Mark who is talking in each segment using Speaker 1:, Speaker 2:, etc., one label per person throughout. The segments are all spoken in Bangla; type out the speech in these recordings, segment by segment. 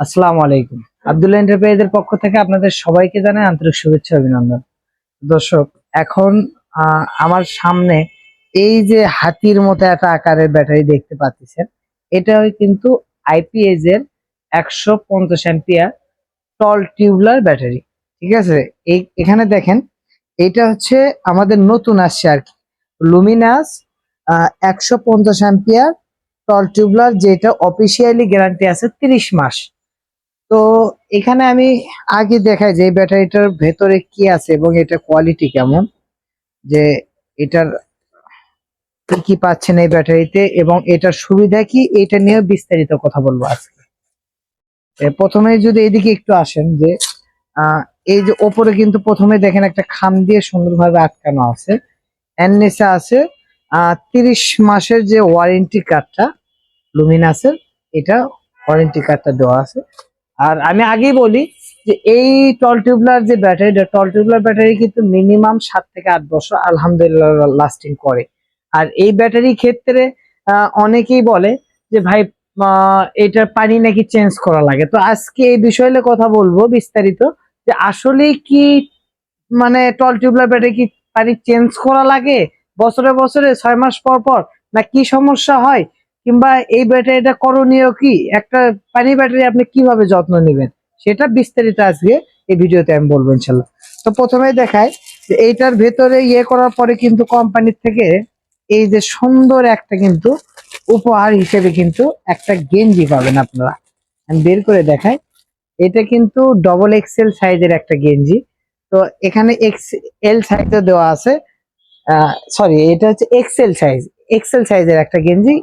Speaker 1: আসসালামু আলাইকুম। আব্দুল্লাহ এন্টারপ্রাইজের পক্ষ থেকে আপনাদের সবাইকে জানাই আন্তরিক শুভেচ্ছা অভিনন্দন। দর্শক, এখন আমার সামনে এই যে হাতির মতো একটা আকারের ব্যাটারি দেখতে পাচ্ছেন এটা কিন্তু আইপিএস এর একশো পঞ্চাশ অ্যাম্পিয়ার টল টিউবলার ব্যাটারি। ঠিক আছে? এই, এখানে দেখেন, এটা হচ্ছে আমাদের নতুন আসছে আর কি। লুমিনাস একশো পঞ্চাশ অ্যাম্পিয়ার টল টিউবলার যেটা অফিসিয়ালি গ্যারান্টি আছে তিরিশ মাস। তো এখানে আমি আগে দেখাই যে ব্যাটারিটার ভেতরে কি আছে এবং এটা কোয়ালিটি কেমন, যে এটার কি কি পাচ্ছেন এই ব্যাটারিতে এবং এটার সুবিধা কি, এটা নিয়ে বিস্তারিত কথা বলব আজকে। প্রথমে যদি এদিকে একটু আসেন যে এই যে ওপরে কিন্তু প্রথমে দেখেন একটা খাম দিয়ে সুন্দরভাবে আটকানো আছে। এর নিচে আছে তিরিশ মাসের যে ওয়ারেন্টি কার্ডটা লুমিনাসের এটা ওয়ারেন্টি কার্ডটা দেওয়া আছে। আর আমি আগেই বলি যে এই টল টিউবলার যে ব্যাটারিটা টল টিউবলার ব্যাটারি কিন্তু মিনিমাম সাত থেকে আট বছর আলহামদুলিল্লাহ লাস্টিং করে। আর এই ব্যাটারি ক্ষেত্রে অনেকেই বলে যে ভাই এটার পানি নাকি চেঞ্জ করা লাগে। তো আজকে এই বিষয়ে কথা বলব বিস্তারিত যে আসলে কি মানে টল টিউবলার ব্যাটারি কি পানি চেঞ্জ করা লাগে বছরে বছরে, ছয় মাস পর পর, না কি সমস্যা হয়? কিংবা এই ব্যাটারিটা করণীয় কি? একটা পানি ব্যাটারি আপনি কীভাবে যত্ন নেবেন? সেটা বিস্তারিত আজকে এই ভিডিওতে আমি বলব ইনশাল্লাহ। তো প্রথমে দেখায় যে এইটার ভেতরে ইয়ে করার পরে কিন্তু কোম্পানির থেকে এই যে সুন্দর একটা কিন্তু উপহার হিসেবে কিন্তু একটা গেঞ্জি পাবেন আপনারা। আমি বের করে দেখাই। এটা কিন্তু ডবল এক্সেল সাইজের একটা গেঞ্জি। তো এখানে এক্স এল সাইজও দেওয়া আছে। সরি এটা হচ্ছে এক্সেল সাইজ এক্সেল সাইজের একটা গেঞ্জি।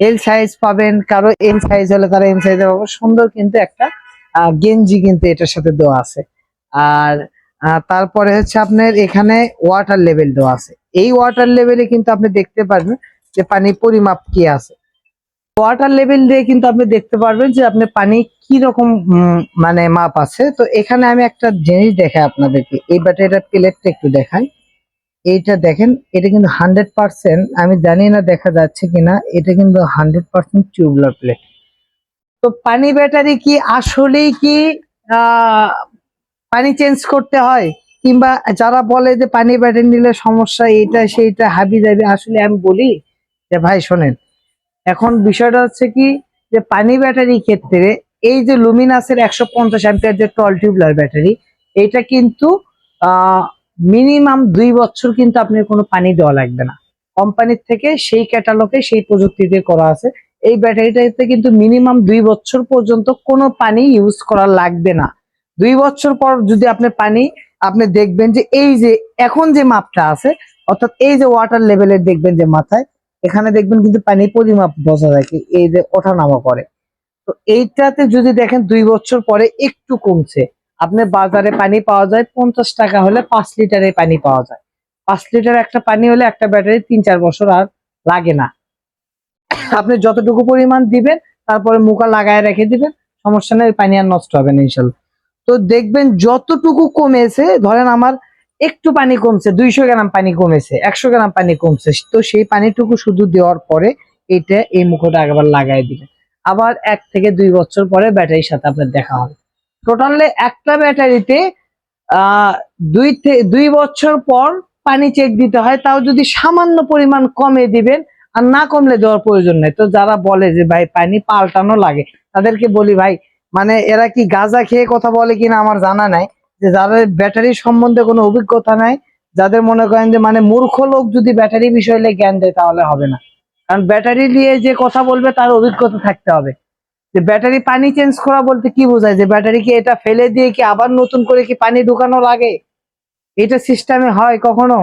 Speaker 1: এল সাইজ পাবেন, কারও এল সাইজ হলে তারা এম সাইজ পাবে সুন্দর কিন্তু একটা গেঞ্জি কিন্তু এটার সাথে দেওয়া আছে। আর তারপরে হচ্ছে আপনার এখানে ওয়াটার লেভেল দেওয়া আছে। এই ওয়াটার লেভেলে কিন্তু আপনি দেখতে পারবেন যে পানি পরিমাপ কি আছে। ওয়াটার লেভেল দিয়ে কিন্তু আপনি দেখতে পারবেন যে আপনি পানি কি রকম মানে মাপ আছে। তো এখানে আমি একটা জিনিস দেখাই আপনাদেরকে, এই ব্যাটারিটার প্লেটটা একটু দেখাই। এইটা দেখেন, এটা কিন্তু হান্ড্রেড পার্সেন্ট আমি জানি না দেখা যাচ্ছে কিনা, এটা কিন্তু হান্ড্রেড পার্সেন্ট টিউবলার প্লেট তো পানি ব্যাটারি কি আসলেই কি পানি চেঞ্জ করতে হয়? কিংবা যারা বলে যে পানি ব্যাটারি নিলে সমস্যা, এটা সেইটা হাবি যাবে? আসলে আমি বলি যে ভাই শোনেন, এখন বিষয়টা হচ্ছে কি যে পানি ব্যাটারি ক্ষেত্রে এই যে লুমিনাসের একশো পঞ্চাশ অ্যাম্পিয়ার যে টল টিউবলার ব্যাটারি, এটা কিন্তু, আহ মিনিমাম দুই বছর কিন্তু আপনার কোনো পানি দেওয়া লাগবে না। কোম্পানির থেকে সেই ক্যাটালগে সেই প্রযুক্তি দিয়ে করা আছে। এই ব্যাটারিটাতে কিন্তু মিনিমাম দুই বছর পর্যন্ত কোনো পানি ইউজ করা লাগবে না। দুই বছর পর যদি আপনি পানি, আপনি দেখবেন যে এই যে এখন যে মাপটা আছে, অর্থাৎ এই যে ওয়াটার লেভেলের দেখবেন যে মাথায়, এখানে দেখবেন কিন্তু পানি পরিমাপ বোঝা যায় কি এই যে ওঠানামা করে। তো এইটাতে যদি দেখেন দুই বছর পরে একটু কমছে। আপনার বাজারে পানি পাওয়া যায়, পঞ্চাশ টাকা হলে পাঁচ লিটারের পানি পাওয়া যায়। পাঁচ লিটার একটা পানি হলে একটা ব্যাটারি তিন চার বছর আর লাগে না। আপনি যতটুকু পরিমাণ দিবেন, তারপরে মুখা লাগায় রেখে দিবেন, সমস্যা নেই পানি আর নষ্ট হবে না ইনশাল্লাহ। তো দেখবেন যতটুকু কমেছে, ধরেন আমার একটু পানি কমছে, দুইশো গ্রাম পানি কমেছে, একশো গ্রাম পানি কমছে, তো সেই পানিটুকু শুধু দেওয়ার পরে এটা এই মুখোটা একবার লাগাই দিবেন। আবার এক থেকে দুই বছর পরে ব্যাটারির সাথে আপনার দেখা হবে। টোটালে একটা ব্যাটারিতে দুই দুই বছর পর পানি চেক দিতে হয়, তাও যদি সামান্য পরিমাণ কমে দিবেন আর না কমলে দেওয়ার প্রয়োজন নেই। তো যারা বলে যে, ভাই, পানি পাল্টানো লাগে, তাদেরকে বলি, ভাই মানে এরা কি গাঁজা খেয়ে কথা বলে কিনা আমার জানা নাই। যে যাদের ব্যাটারি সম্বন্ধে কোনো অভিজ্ঞতা নাই, যাদের মনে করেন যে মানে মূর্খ লোক যদি ব্যাটারি বিষয়ে জ্ঞান দেয় তাহলে হবে না। কারণ ব্যাটারি নিয়ে যে কথা বলবে, তার অভিজ্ঞতা থাকতে হবে। যে ব্যাটারি পানি চেঞ্জ করা বলতে কি বোঝায়? যে ব্যাটারি কি এটা ফেলে দিয়ে কি আবার নতুন করে কি পানি ঢুকানো লাগে? এটা সিস্টেমে হয় কখনো?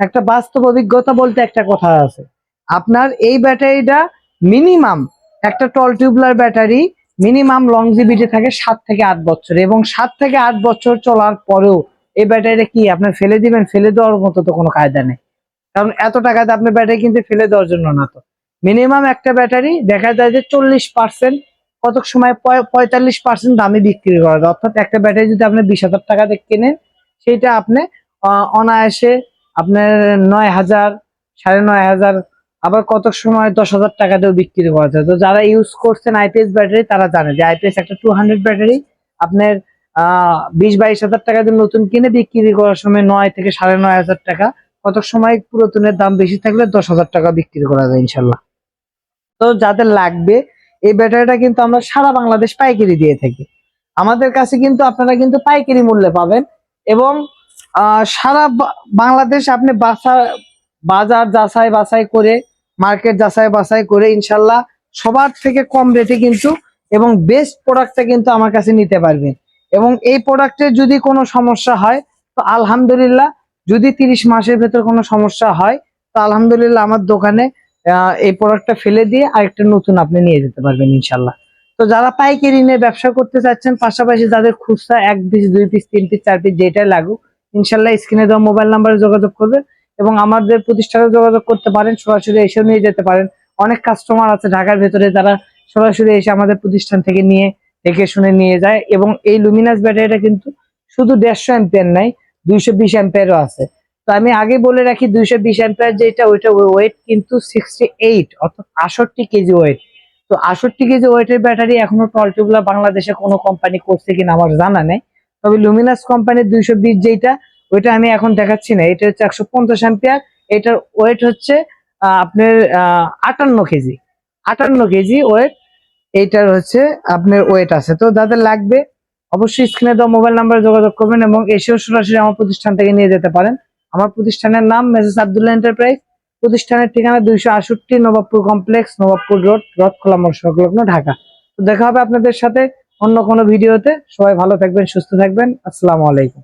Speaker 1: একটা বাস্তব অভিজ্ঞতা বলতে একটা কথা আছে। আপনার এই ব্যাটারিটা মিনিমাম একটা tall tubular battery minimum longevity থাকে সাত থেকে আট বছর এবং সাত থেকে আট বছর চলার পরেও এই ব্যাটারিটা কি? আপনার ফেলে দিবেন, ফেলে দেওয়ার মতো তো কোনো কায়দা নেই। কারণ এত টাকাতে আপনার ব্যাটারি কিনতে ফেলে দেওয়ার জন্য না তো। মিনিমাম একটা ব্যাটারি দেখা যায় যে চল্লিশ পার্সেন্ট কত সময় পঁয়- পঁয়তাল্লিশ পার্সেন্ট দামে বিক্রি করা যায়। অর্থাৎ একটা ব্যাটারি যদি আপনি বিশ হাজার টাকা দিয়ে কেনেন, সেইটা আপনি অনায়াসে আপনার নয় হাজার, সাড়ে নয় হাজার, আবার কত সময় দশ হাজার টাকাতেও বিক্রি করা যায়। তো যারা ইউজ করছেন আইপিএস ব্যাটারি তারা জানে যে আইপিএস একটা টু হান্ড্রেড ব্যাটারি আপনার বিশ বাইশ হাজার টাকা দিয়ে নতুন কিনে বিক্রি করার সময় নয় থেকে সাড়ে নয় হাজার টাকা কত সময় পুরাতনের দাম বেশি থাকলে দশ হাজার টাকা বিক্রি করা যায় ইনশাল্লাহ। তো যাদের লাগবে এই ব্যাটারিটা কিন্তু আমরা সারা বাংলাদেশ পাইকারি দিয়ে থাকি। আমাদের কাছে কিন্তু আপনারা কিন্তু পাইকারি মূল্যে পাবেন এবং সারা বাংলাদেশ আপনি বাসা- বাজার যাচাই বাছাই করে, মার্কেট যাচাই বাছাই করে ইনশাল্লাহ সবার থেকে কম রেটে কিন্তু এবং বেস্ট প্রোডাক্টটা কিন্তু আমার কাছে নিতে পারবেন। এবং এই প্রোডাক্টের যদি কোনো সমস্যা হয়, তো আলহামদুলিল্লাহ যদি তিরিশ মাসের ভেতর কোনো সমস্যা হয়, তো আলহামদুলিল্লাহ আমার দোকানে এই প্রোডাক্টটা ফেলে দিয়ে আরেকটা নতুন আপনি নিয়ে যেতে পারবেন ইনশাল্লাহ। তো যারা পাইকারি নিয়ে ব্যবসা করতে চাচ্ছেন, পাশাপাশি যাদের খুচরা এক পিস দুই পিস তিন পিস চার পিস যেটাই লাগুক, ইনশাল্লাহ স্ক্রিনে দেওয়া মোবাইল নাম্বারে যোগাযোগ করবেন এবং আমাদের প্রতিষ্ঠানে যোগাযোগ করতে পারেন, সরাসরি এসেও নিয়ে যেতে পারেন। অনেক কাস্টমার আছে ঢাকার ভেতরে যারা সরাসরি এসে আমাদের প্রতিষ্ঠান থেকে নিয়ে, দেখে শুনে নিয়ে যায় এবং এই লুমিনাস ব্যাটারিটা কিন্তু শুধু দেড়শো অ্যাম্পিয়ার নাই, দুইশো বিশ অ্যাম্পিয়ারও আছে। তো আমি আগে বলে রাখি দুইশো বিশ অ্যাম্পিয়ার যেটা, ওইটা ওয়েট কিন্তু সিক্সটি এইট অর্থাৎ আষট্টি কেজি ওয়েট তো আষট্টি কেজি ওয়েটের ব্যাটারি এখনও টলটুগুলা বাংলাদেশে কোনো কোম্পানি করছে কিনা আমার জানা নেই। তবে লুমিনাস কোম্পানির দুইশো বিশ যেটা ওইটা আমি এখন দেখাচ্ছি না। এটা হচ্ছে একশো পঞ্চাশ অ্যাম্পিয়ার এটার ওয়েট হচ্ছে আপনার আটান্ন কেজি। আটান্ন কেজি ওয়েট এইটার হচ্ছে আপনার ওয়েট আছে। তো যাদের লাগবে, অবশ্যই স্ক্রিনে দেওয়া মোবাইল নাম্বারে যোগাযোগ করবেন এবং এসেও সরাসরি আমার প্রতিষ্ঠান থেকে নিয়ে যেতে পারেন। আমার প্রতিষ্ঠানের নাম মেসেস আবদুল্লাহ এন্টারপ্রাইজ। প্রতিষ্ঠানের ঠিকানা দুইশো আষট্টি নবাবপুর কমপ্লেক্স, নবাবপুর রোড, রথখোলা মোড় সংলগ্ন ঢাকা। তো দেখা হবে আপনাদের সাথে অন্য কোনো ভিডিওতে। সবাই ভালো থাকবেন, সুস্থ থাকবেন। আসসালামু আলাইকুম।